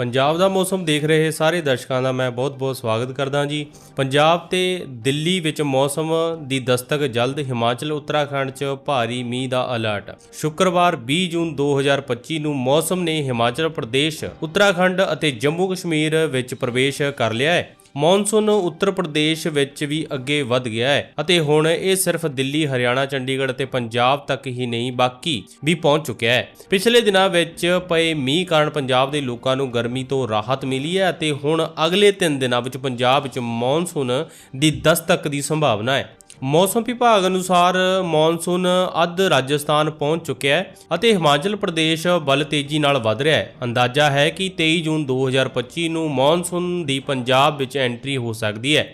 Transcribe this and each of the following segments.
ਪੰਜਾਬ ਦਾ ਮੌਸਮ ਦੇਖ ਰਹੇ ਸਾਰੇ ਦਰਸ਼ਕਾਂ ਦਾ ਮੈਂ ਬਹੁਤ-ਬਹੁਤ ਸਵਾਗਤ ਕਰਦਾ ਜੀ। ਪੰਜਾਬ ਤੇ ਦਿੱਲੀ ਵਿੱਚ ਮੌਸਮ ਦੀ ਦਸਤਕ ਜਲਦ ਹਿਮਾਚਲ, ਉੱਤਰਾਖੰਡ 'ਚ ਭਾਰੀ ਮੀਂਹ ਦਾ ਅਲਰਟ। ਸ਼ੁੱਕਰਵਾਰ 20 ਜੂਨ 2025 ਨੂੰ ਮੌਸਮ ਨੇ ਹਿਮਾਚਲ ਪ੍ਰਦੇਸ਼, ਉੱਤਰਾਖੰਡ ਅਤੇ ਜੰਮੂ ਕਸ਼ਮੀਰ ਵਿੱਚ ਪ੍ਰਵੇਸ਼ ਕਰ ਲਿਆ ਹੈ। ਮੌਨਸੂਨ ਉੱਤਰ ਪ੍ਰਦੇਸ਼ ਵਿੱਚ ਵੀ ਅੱਗੇ ਵਧ ਗਿਆ ਹੈ ਅਤੇ ਹੁਣ ਇਹ ਸਿਰਫ ਦਿੱਲੀ, ਹਰਿਆਣਾ, ਚੰਡੀਗੜ੍ਹ ਅਤੇ ਪੰਜਾਬ ਤੱਕ ਹੀ ਨਹੀਂ, ਬਾਕੀ ਵੀ ਪਹੁੰਚ ਚੁੱਕਿਆ ਹੈ। ਪਿਛਲੇ ਦਿਨਾਂ ਵਿੱਚ ਪਏ ਮੀਂਹ ਕਾਰਨ ਪੰਜਾਬ ਦੇ ਲੋਕਾਂ ਨੂੰ ਗਰਮੀ ਤੋਂ ਰਾਹਤ ਮਿਲੀ ਹੈ ਅਤੇ ਹੁਣ ਅਗਲੇ 3 ਦਿਨਾਂ ਵਿੱਚ ਪੰਜਾਬ ਵਿੱਚ ਮੌਨਸੂਨ ਦੀ ਦਸਤਕ ਦੀ ਸੰਭਾਵਨਾ ਹੈ। ਮੌਸਮ ਵਿਭਾਗ ਅਨੁਸਾਰ ਮੌਨਸੂਨ ਅੱਧ ਰਾਜਸਥਾਨ ਪਹੁੰਚ ਚੁੱਕਿਆ ਹੈ ਅਤੇ ਹਿਮਾਚਲ ਪ੍ਰਦੇਸ਼ ਬਲ ਤੇਜ਼ੀ ਨਾਲ ਵਧ ਰਿਹਾ ਹੈ। ਅੰਦਾਜ਼ਾ ਹੈ ਕਿ 23 ਜੂਨ 2025 ਨੂੰ ਮੌਨਸੂਨ ਦੀ ਪੰਜਾਬ ਵਿੱਚ ਐਂਟਰੀ ਹੋ ਸਕਦੀ ਹੈ।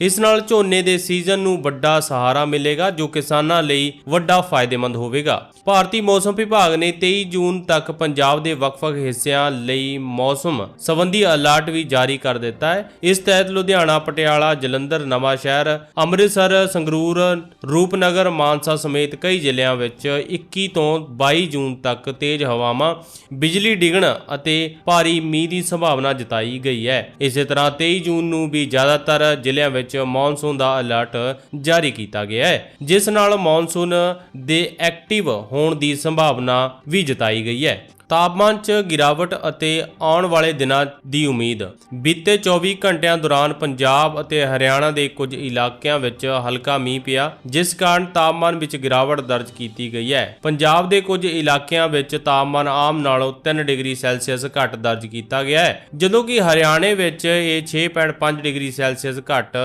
ਇਸ ਨਾਲ ਝੋਨੇ ਦੇ ਸੀਜ਼ਨ ਨੂੰ ਵੱਡਾ ਸਹਾਰਾ ਮਿਲੇਗਾ, ਜੋ ਕਿਸਾਨਾਂ ਲਈ ਵੱਡਾ ਫਾਇਦੇਮੰਦ ਹੋਵੇਗਾ। ਭਾਰਤੀ ਮੌਸਮ ਵਿਭਾਗ ਨੇ 23 ਜੂਨ ਤੱਕ ਪੰਜਾਬ ਦੇ ਵੱਖ-ਵੱਖ ਹਿੱਸਿਆਂ ਲਈ ਮੌਸਮ ਸੰਬੰਧੀ ਅਲਰਟ ਵੀ ਜਾਰੀ ਕਰ ਦਿੱਤਾ ਹੈ। ਇਸ ਤਹਿਤ ਲੁਧਿਆਣਾ, ਪਟਿਆਲਾ, ਜਲੰਧਰ, ਨਵਾਂ ਸ਼ਹਿਰ, ਅੰਮ੍ਰਿਤਸਰ, ਸੰਗਰੂਰ, ਰੂਪਨਗਰ, ਮਾਨਸਾ ਸਮੇਤ ਕਈ ਜ਼ਿਲ੍ਹਿਆਂ ਵਿੱਚ 21 ਤੋਂ 22 ਜੂਨ ਤੱਕ ਤੇਜ਼ ਹਵਾਵਾਂ, ਬਿਜਲੀ ਡਿੱਗਣ ਅਤੇ ਭਾਰੀ ਮੀਂਹ ਦੀ ਸੰਭਾਵਨਾ ਜਤਾਈ ਗਈ ਹੈ। ਇਸੇ ਤਰ੍ਹਾਂ 23 ਜੂਨ ਨੂੰ ਵੀ ਜ਼ਿਆਦਾਤਰ ਜ਼ਿਲ੍ਹਿਆਂ ਵਿੱਚ ਮੌਨਸੂਨ ਦਾ ਅਲਰਟ ਜਾਰੀ ਕੀਤਾ ਗਿਆ ਹੈ, ਜਿਸ ਨਾਲ ਮੌਨਸੂਨ ਦੇ ਐਕਟਿਵ ਹੋਣ ਦੀ ਸੰਭਾਵਨਾ ਵੀ ਜਤਾਈ ਗਈ ਹੈ। ਤਾਪਮਾਨ 'ਚ ਗਿਰਾਵਟ ਅਤੇ ਆਉਣ ਵਾਲੇ ਦਿਨਾਂ ਦੀ ਉਮੀਦ। ਬੀਤੇ 24 ਘੰਟਿਆਂ ਦੌਰਾਨ ਪੰਜਾਬ ਅਤੇ ਹਰਿਆਣਾ ਦੇ ਕੁਝ ਇਲਾਕਿਆਂ ਵਿੱਚ ਹਲਕਾ ਮੀਂਹ ਪਿਆ, ਜਿਸ ਕਾਰਨ ਤਾਪਮਾਨ ਵਿੱਚ ਗਿਰਾਵਟ ਦਰਜ ਕੀਤੀ ਗਈ ਹੈ। ਪੰਜਾਬ ਦੇ ਕੁਝ ਇਲਾਕਿਆਂ ਵਿੱਚ ਤਾਪਮਾਨ ਆਮ ਨਾਲੋਂ 3 ਡਿਗਰੀ ਸੈਲਸੀਅਸ ਘੱਟ ਦਰਜ ਕੀਤਾ ਗਿਆ ਹੈ, ਜਦੋਂ ਕਿ ਹਰਿਆਣੇ ਵਿੱਚ ਇਹ 6.5 ਡਿਗਰੀ ਸੈਲਸੀਅਸ ਘੱਟ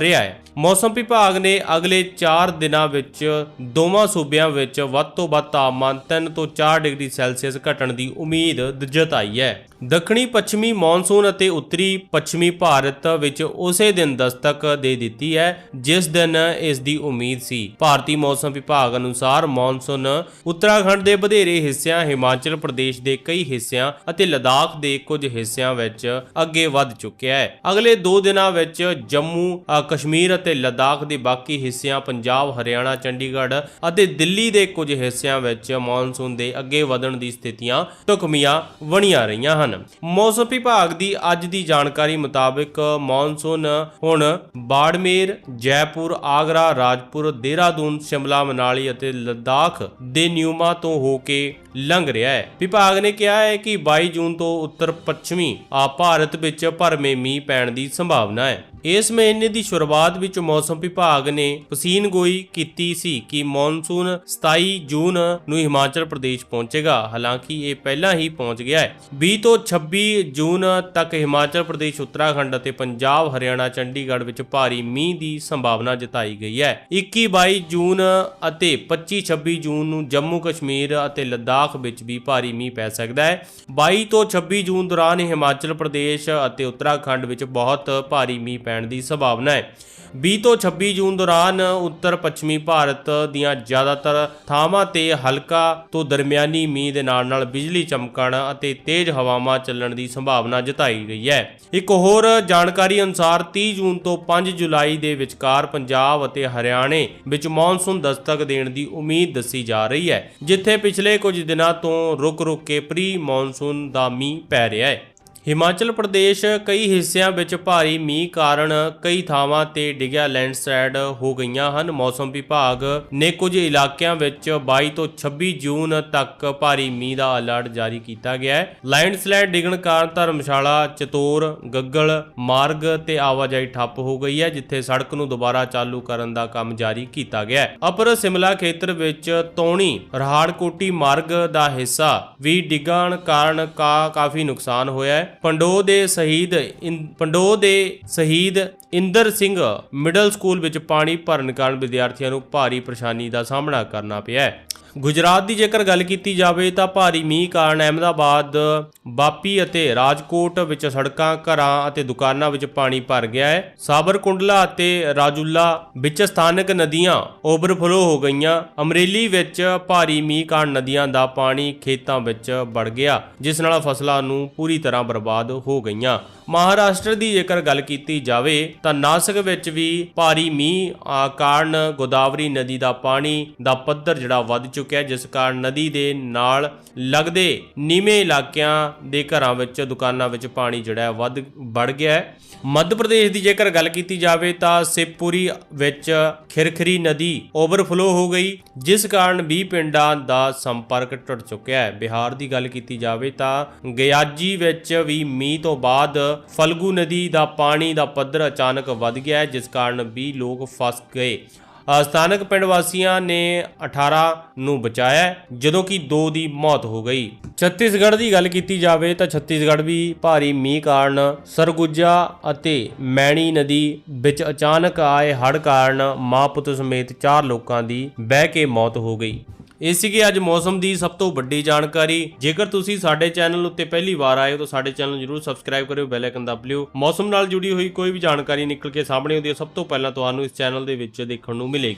ਰਿਹਾ ਹੈ। ਮੌਸਮ ਵਿਭਾਗ ਨੇ ਅਗਲੇ 4 ਦਿਨਾਂ ਵਿੱਚ ਦੋਵਾਂ ਸੂਬਿਆਂ ਵਿੱਚ ਵੱਧ ਤੋਂ ਵੱਧ ਤਾਪਮਾਨ 3 ਤੋਂ 4 ਡਿਗਰੀ ਸੈਲਸੀਅਸ ਘਟਣ ਦੀ ਉਮੀਦ ਜਤਾਈ ਹੈ। ਦੱਖਣੀ ਪੱਛਮੀ ਮੌਨਸੂਨ ਅਤੇ ਉੱਤਰੀ ਪੱਛਮੀ ਭਾਰਤ ਵਿੱਚ ਉਸੇ ਦਿਨ ਦਸਤਕ ਦੇ ਦਿੱਤੀ ਹੈ, ਜਿਸ ਦਿਨ ਇਸ ਦੀ ਉਮੀਦ ਸੀ। ਭਾਰਤੀ ਮੌਸਮ ਵਿਭਾਗ ਅਨੁਸਾਰ ਮੌਨਸੂਨ ਉੱਤਰਾਖੰਡ ਦੇ ਵਧੇਰੇ ਹਿੱਸਿਆਂ, ਹਿਮਾਚਲ ਪ੍ਰਦੇਸ਼ ਦੇ ਕਈ ਹਿੱਸਿਆਂ ਅਤੇ ਲਦਾਖ ਦੇ ਕੁਝ ਹਿੱਸਿਆਂ ਵਿੱਚ ਅੱਗੇ ਵੱਧ ਚੁੱਕਿਆ ਹੈ। ਅਗਲੇ 2 ਦਿਨਾਂ ਵਿੱਚ ਜੰਮੂ ਕਸ਼ਮੀਰ ਅਤੇ ਲਦਾਖ ਦੇ ਬਾਕੀ ਹਿੱਸਿਆਂ, ਪੰਜਾਬ, ਹਰਿਆਣਾ, ਚੰਡੀਗੜ੍ਹ ਅਤੇ ਦਿੱਲੀ ਦੇ ਕੁਝ ਹਿੱਸਿਆਂ ਵਿੱਚ ਮੌਨਸੂਨ ਦੇ ਅੱਗੇ ਵਧਣ ਦੀ ਸਥਿਤੀਆਂ ਢੁਕਵੀਆਂ ਬਣੀਆਂ ਰਹੀਆਂ ਹਨ। ਮੌਸਮ ਵਿਭਾਗ ਦੀ ਅੱਜ ਦੀ ਜਾਣਕਾਰੀ ਮੁਤਾਬਕ ਮੌਨਸੂਨ ਹੁਣ ਬਾੜਮੇਰ, ਜੈਪੁਰ, ਆਗਰਾ, ਰਾਜਪੁਰ, ਦੇਹਰਾਦੂਨ, ਸ਼ਿਮਲਾ, ਮਨਾਲੀ ਅਤੇ ਲਦਾਖ ਦੇ ਨਿਯਮਾਂ ਤੋਂ ਹੋ ਕੇ ਲੰਘ ਰਿਹਾ ਹੈ। ਵਿਭਾਗ ਨੇ ਕਿਹਾ ਹੈ ਕਿ 22 ਜੂਨ ਤੋਂ ਉੱਤਰ ਪੱਛਮੀ ਆ ਭਾਰਤ ਵਿੱਚ ਭਰਵੇਂ ਮੀਂਹ ਪੈਣ ਦੀ ਸੰਭਾਵਨਾ ਹੈ। ਇਸ ਮਹੀਨੇ ਦੀ ਸ਼ੁਰੂਆਤ ਵਿੱਚ ਮੌਸਮ ਵਿਭਾਗ ਨੇ ਪਸੀਨਗੋਈ ਕੀਤੀ ਸੀ ਕਿ ਮੌਨਸੂਨ 27 ਜੂਨ ਨੂੰ ਹਿਮਾਚਲ ਪ੍ਰਦੇਸ਼ ਪਹੁੰਚੇਗਾ। ਹਾਲਾਂਕਿ ਇਹ ਪਹਿਲਾਂ ਹੀ ਪਹੁੰਚ ਗਿਆ ਹੈ। 20 ਤੋਂ 26 ਜੂਨ ਤੱਕ ਹਿਮਾਚਲ ਪ੍ਰਦੇਸ਼, ਉੱਤਰਾਖੰਡ ਅਤੇ ਪੰਜਾਬ, ਹਰਿਆਣਾ, ਚੰਡੀਗੜ੍ਹ ਵਿੱਚ ਭਾਰੀ ਮੀਂਹ ਦੀ ਸੰਭਾਵਨਾ ਜਤਾਈ ਗਈ ਹੈ। 21 22 ਜੂਨ ਅਤੇ 25 26 ਜੂਨ ਨੂੰ ਜੰਮੂ ਕਸ਼ਮੀਰ ਅਤੇ ਲੱਦਾਖ ਵਿੱਚ ਵੀ ਭਾਰੀ ਮੀਂਹ ਪੈ ਸਕਦਾ ਹੈ। 22 ਤੋਂ 26 ਜੂਨ ਦੌਰਾਨ ਹਿਮਾਚਲ ਪ੍ਰਦੇਸ਼ ਅਤੇ ਉੱਤਰਾਖੰਡ ਵਿੱਚ ਬਹੁਤ ਭਾਰੀ ਮੀਂਹ ਪੈਣ ਦੀ ਸੰਭਾਵਨਾ ਹੈ। 20 ਤੋਂ 26 ਜੂਨ ਦੌਰਾਨ ਉੱਤਰ ਪੱਛਮੀ ਭਾਰਤ ਦੀਆਂ ਜ਼ਿਆਦਾਤਰ ਥਾਵਾਂ ਤੇ ਹਲਕਾ ਤੋਂ ਦਰਮਿਆਨੀ ਮੀਂਹ ਦੇ ਨਾਲ ਨਾਲ ਬਿਜਲੀ ਚਮਕਣ ਅਤੇ ਤੇਜ਼ ਹਵਾਵਾਂ ਚੱਲਣ ਦੀ ਸੰਭਾਵਨਾ ਜਤਾਈ ਗਈ ਹੈ। ਇੱਕ ਹੋਰ ਜਾਣਕਾਰੀ ਅਨੁਸਾਰ 30 ਜੂਨ ਤੋਂ 5 ਜੁਲਾਈ ਦੇ ਵਿਚਕਾਰ ਪੰਜਾਬ ਅਤੇ ਹਰਿਆਣੇ ਵਿੱਚ ਮੌਨਸੂਨ ਦਸਤਕ ਦੇਣ ਦੀ ਉਮੀਦ ਦੱਸੀ ਜਾ ਰਹੀ ਹੈ, ਜਿੱਥੇ ਪਿਛਲੇ ਕੁਝ ਦਿਨਾਂ ਤੋਂ ਰੁਕ-ਰੁਕ ਕੇ ਪ੍ਰੀ ਮੌਨਸੂਨ ਦਾ ਮੀਂਹ ਪੈ ਰਿਹਾ ਹੈ। ਹਿਮਾਚਲ ਪ੍ਰਦੇਸ਼ ਕਈ ਹਿੱਸਿਆਂ ਵਿੱਚ ਭਾਰੀ ਮੀਂਹ ਕਾਰਨ ਕਈ ਥਾਵਾਂ ਤੇ ਡਿੱਗਿਆ ਲੈਂਡਸਲਾਈਡ ਹੋ ਗਈਆਂ ਹਨ। ਮੌਸਮ ਵਿਭਾਗ ਨੇ ਕੁਝ ਇਲਾਕਿਆਂ ਵਿੱਚ 22 ਤੋਂ 26 ਜੂਨ ਤੱਕ ਭਾਰੀ ਮੀਂਹ ਦਾ ਅਲਰਟ ਜਾਰੀ ਕੀਤਾ ਗਿਆ ਹੈ। ਲੈਂਡਸਲਾਈਡ ਡਿੱਗਣ ਕਾਰਨ ਧਰਮਸ਼ਾਲਾ, ਚਤੋਰ, ਗੱਗਲ, ਮਾਰਗ ਤੇ ਆਵਾਜਾਈ ਠੱਪ ਹੋ ਗਈ ਹੈ, ਜਿੱਥੇ ਸੜਕ ਨੂੰ ਦੁਬਾਰਾ ਚਾਲੂ ਕਰਨ ਦਾ ਕੰਮ ਜਾਰੀ ਕੀਤਾ ਗਿਆ ਹੈ। ਅਪਰ ਸਿਮਲਾ ਖੇਤਰ ਵਿੱਚ ਤੌਣੀ, ਰਹਾੜਕੋਟੀ ਮਾਰਗ ਦਾ ਹਿੱਸਾ ਵੀ ਡਿੱਗਣ ਕਾਰਨ ਕਾ, ਕਾਫੀ ਨੁਕਸਾਨ ਹੋਇਆ ਹੈ। ਪੰਡੋ ਦੇ ਸ਼ਹੀਦ ਇਨ- ਪੰਡੋ ਦੇ ਸ਼ਹੀਦ ਇੰਦਰ ਸਿੰਘ ਮਿਡਲ ਸਕੂਲ ਵਿੱਚ ਪਾਣੀ ਭਰਨ ਕਾਰਨ ਵਿਦਿਆਰਥੀਆਂ ਨੂੰ ਭਾਰੀ ਪਰੇਸ਼ਾਨੀ ਦਾ ਸਾਹਮਣਾ ਕਰਨਾ ਪਿਆ ਹੈ। ਗੁਜਰਾਤ ਦੀ ਜੇਕਰ ਗੱਲ ਕੀਤੀ ਜਾਵੇ ਤਾਂ ਭਾਰੀ ਮੀਂਹ ਕਾਰਨ ਅਹਿਮਦਾਬਾਦ, ਬਾਪੀ ਅਤੇ ਰਾਜਕੋਟ ਵਿੱਚ ਸੜਕਾਂ, ਘਰਾਂ ਅਤੇ ਦੁਕਾਨਾਂ ਵਿੱਚ ਪਾਣੀ ਭਰ ਗਿਆ ਹੈ। ਸਾਬਰਕੁੰਡਲਾ ਅਤੇ ਰਾਜੁਲਾ ਵਿੱਚ ਸਥਾਨਕ ਨਦੀਆਂ ਓਵਰਫਲੋ ਹੋ ਗਈਆਂ। ਅਮਰੇਲੀ ਵਿੱਚ ਭਾਰੀ ਮੀਂਹ ਕਾਰਨ ਨਦੀਆਂ ਦਾ ਪਾਣੀ ਖੇਤਾਂ ਵਿੱਚ ਵੜ ਗਿਆ, ਜਿਸ ਨਾਲ ਫਸਲਾਂ ਨੂੰ ਪੂਰੀ ਤਰ੍ਹਾਂ ਬਰਬਾਦ ਹੋ ਗਈਆਂ। ਮਹਾਰਾਸ਼ਟਰ ਦੀ ਜੇਕਰ ਗੱਲ ਕੀਤੀ ਜਾਵੇ ਤਾਂ ਨਾਸਿਕ ਵਿੱਚ ਵੀ ਭਾਰੀ ਮੀਂਹ ਕਾਰਨ ਗੋਦਾਵਰੀ ਨਦੀ ਦਾ ਪਾਣੀ ਦਾ ਪੱਧਰ ਜਿਹੜਾ ਵੱਧ ਚੁੱਕਾ ਚੁੱਕਿਆ, ਜਿਸ ਕਾਰਨ ਨਦੀ ਦੇ ਨਾਲ ਲੱਗਦੇ ਨੀਵੇਂ ਇਲਾਕਿਆਂ ਦੇ ਘਰਾਂ ਵਿੱਚ, ਦੁਕਾਨਾਂ ਵਿੱਚ ਪਾਣੀ ਜਿਹੜਾ ਹੈ, ਵੱਧ ਗਿਆ ਹੈ। ਮੱਧ ਪ੍ਰਦੇਸ਼ ਦੀ ਜੇਕਰ ਗੱਲ ਕੀਤੀ ਜਾਵੇ ਤਾਂ ਸਿਵਪੁਰੀ ਵਿੱਚ ਖਿਰਖਰੀ ਨਦੀ ਓਵਰਫਲੋ ਹੋ ਗਈ, ਜਿਸ ਕਾਰਨ 20 ਪਿੰਡਾਂ ਦਾ ਸੰਪਰਕ ਟੁੱਟ ਚੁੱਕਿਆ ਹੈ। ਬਿਹਾਰ ਦੀ ਗੱਲ ਕੀਤੀ ਜਾਵੇ ਤਾਂ ਗਿਆਜੀ ਵਿੱਚ ਵੀ ਮੀਂਹ ਤੋਂ ਬਾਅਦ ਫਲਗੂ ਨਦੀ ਦਾ ਪਾਣੀ ਦਾ ਪੱਧਰ ਅਚਾਨਕ ਵੱਧ ਗਿਆ ਹੈ, ਜਿਸ ਕਾਰਨ 20 ਲੋਕ ਫਸ ਗਏ। ਸਥਾਨਕ ਪਿੰਡ ਵਾਸੀਆਂ ਨੇ 18 ਨੂੰ ਬਚਾਇਆ ਜਦੋਂ ਕਿ 2 ਦੀ ਮੌਤ ਹੋ ਗਈ। ਛੱਤੀਸਗੜ੍ਹ ਦੀ ਗੱਲ ਕੀਤੀ ਜਾਵੇ ਤਾਂ ਛੱਤੀਸਗੜ੍ਹ ਵੀ ਭਾਰੀ ਮੀਂਹ ਕਾਰਨ ਸਰਗੁਜਾ ਅਤੇ ਮੈਣੀ ਨਦੀ ਵਿੱਚ ਅਚਾਨਕ ਆਏ ਹੜ੍ਹ ਕਾਰਨ ਮਾਂ ਪੁੱਤ ਸਮੇਤ 4 ਲੋਕਾਂ ਦੀ ਬਹਿ ਕੇ ਮੌਤ ਹੋ ਗਈ। ਇਹ ਸੀਗੀ ਅੱਜ ਮੌਸਮ ਦੀ ਸਭ ਤੋਂ ਵੱਡੀ ਜਾਣਕਾਰੀ। ਜੇਕਰ ਤੁਸੀਂ ਸਾਡੇ ਚੈਨਲ ਉੱਤੇ ਪਹਿਲੀ ਵਾਰ ਆਏ ਹੋ, ਤਾਂ ਸਾਡੇ ਚੈਨਲ ਨੂੰ ਜਰੂਰ ਸਬਸਕ੍ਰਾਈਬ ਕਰਿਓ, ਬੈਲ ਆਈਕਨ ਦਬ ਲਿਓ। ਮੌਸਮ ਨਾਲ ਜੁੜੀ ਹੋਈ ਕੋਈ ਵੀ ਜਾਣਕਾਰੀ ਨਿਕਲ ਕੇ ਸਾਹਮਣੇ ਆਉਂਦੀ ਹੈ, ਸਭ ਤੋਂ ਪਹਿਲਾਂ ਤੁਹਾਨੂੰ ਇਸ ਚੈਨਲ ਦੇ ਵਿੱਚ ਦੇਖਣ ਨੂੰ ਮਿਲੇਗੀ।